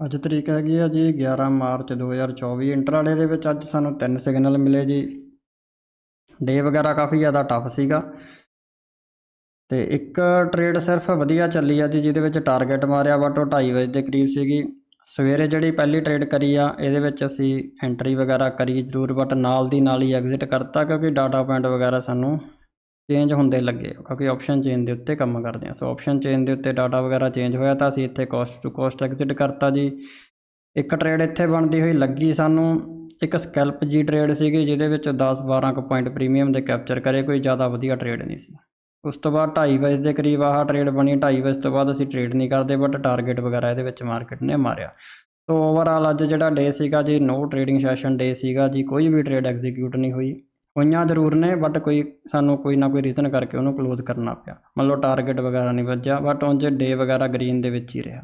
ਅੱਜ ਤਰੀਕ ਹੈਗੀ ਆ ਜੀ 11 ਮਾਰਚ 2024 ਇੰਟਰਾਡੇ ਦੇ ਵਿੱਚ ਅੱਜ ਸਾਨੂੰ ਤਿੰਨ ਸਿਗਨਲ ਮਿਲੇ ਜੀ। ਡੇ ਵਗੈਰਾ ਕਾਫੀ ਜ਼ਿਆਦਾ ਟਫ ਸੀਗਾ। ਤੇ ਇੱਕ ਟ੍ਰੇਡ ਸਿਰਫ ਵਧੀਆ ਚੱਲੀ ਆ ਜੀ, ਜਿਹਦੇ ਵਿੱਚ ਟਾਰਗੇਟ ਮਾਰਿਆ ਬਟ ਉਹ 2:30 ਵਜੇ ਦੇ ਕਰੀਬ ਸੀਗੀ। ਸਵੇਰੇ ਜਿਹੜੀ ਪਹਿਲੀ ਟ੍ਰੇਡ ਕਰੀ ਆ, ਇਹਦੇ ਵਿੱਚ ਅਸੀਂ ਐਂਟਰੀ ਵਗੈਰਾ ਕਰੀ ਜ਼ਰੂਰ ਬਟ ਨਾਲ ਦੀ ਨਾਲ ਹੀ ਐਗਜ਼ਿਟ ਕਰਤਾ, ਕਿਉਂਕਿ ਡਾਟਾ ਪੁਆਇੰਟ ਵਗੈਰਾ ਸਾਨੂੰ ਚੇਂਜ ਹੁੰਦੇ ਲੱਗੇ, ਕਿਉਂਕਿ ਆਪਸ਼ਨ ਚੇਨ ਦੇ ਉੱਤੇ ਕੰਮ ਕਰਦੇ ਆ ਸੋ ਆਪਸ਼ਨ ਚੇਨ ਦੇ ਉੱਤੇ ਡਾਟਾ ਵਗੈਰਾ ਚੇਂਜ ਹੋਇਆ ਤਾਂ ਅਸੀਂ ਇੱਥੇ ਕੋਸਟ ਟੂ ਕੋਸਟ ਐਗਜ਼ਿਟ ਕਰਤਾ ਜੀ। ਇੱਕ ਟ੍ਰੇਡ ਇੱਥੇ ਬਣਦੀ ਹੋਈ ਲੱਗੀ ਸਾਨੂੰ, ਇੱਕ ਸਕੈਲਪ ਜੀ ਟ੍ਰੇਡ ਸੀਗੀ ਜਿਹਦੇ ਵਿੱਚ 10 12 ਕੁ ਪੁਆਇੰਟ ਪ੍ਰੀਮੀਅਮ ਦੇ ਕੈਪਚਰ ਕਰੇ, ਕੋਈ ਜ਼ਿਆਦਾ ਵਧੀਆ ਟ੍ਰੇਡ ਨਹੀਂ ਸੀ। ਉਸ ਤੋਂ ਬਾਅਦ 2:30 ਵਜੇ ਦੇ ਕਰੀਬ ਆਹ ਟ੍ਰੇਡ ਬਣੀ 2:30 ਵਜੇ ਤੋਂ ਬਾਅਦ ਅਸੀਂ ਟ੍ਰੇਡ ਨਹੀਂ ਕਰਦੇ ਬਟ ਟਾਰਗੇਟ ਵਗੈਰਾ ਇਹਦੇ ਵਿੱਚ ਮਾਰਕੀਟ ਨੇ ਮਾਰਿਆ। ਸੋ ਓਵਰਆਲ ਅੱਜ ਜਿਹੜਾ ਡੇ ਸੀਗਾ ਜੀ ਨੋ ਟ੍ਰੇਡਿੰਗ ਸੈਸ਼ਨ ਡੇ ਸੀਗਾ ਜੀ, ਕੋਈ ਵੀ ਟ੍ਰੇਡ ਐਗਜ਼ੀਕਿਊਟ ਨਹੀਂ ਹੋਈ। ਹੋਈਆਂ ਜ਼ਰੂਰ ਨੇ ਬਟ ਕੋਈ ਸਾਨੂੰ ਕੋਈ ਨਾ ਕੋਈ ਰੀਜ਼ਨ ਕਰਕੇ ਉਹਨੂੰ ਕਲੋਜ਼ ਕਰਨਾ ਪਿਆ। ਮੰਨ ਲਓ ਟਾਰਗੇਟ ਵਗੈਰਾ ਨਹੀਂ ਵੱਜਿਆ ਬਟ ਉਂਝ ਡੇ ਵਗੈਰਾ ਗ੍ਰੀਨ ਦੇ ਵਿੱਚ ਹੀ ਰਿਹਾ।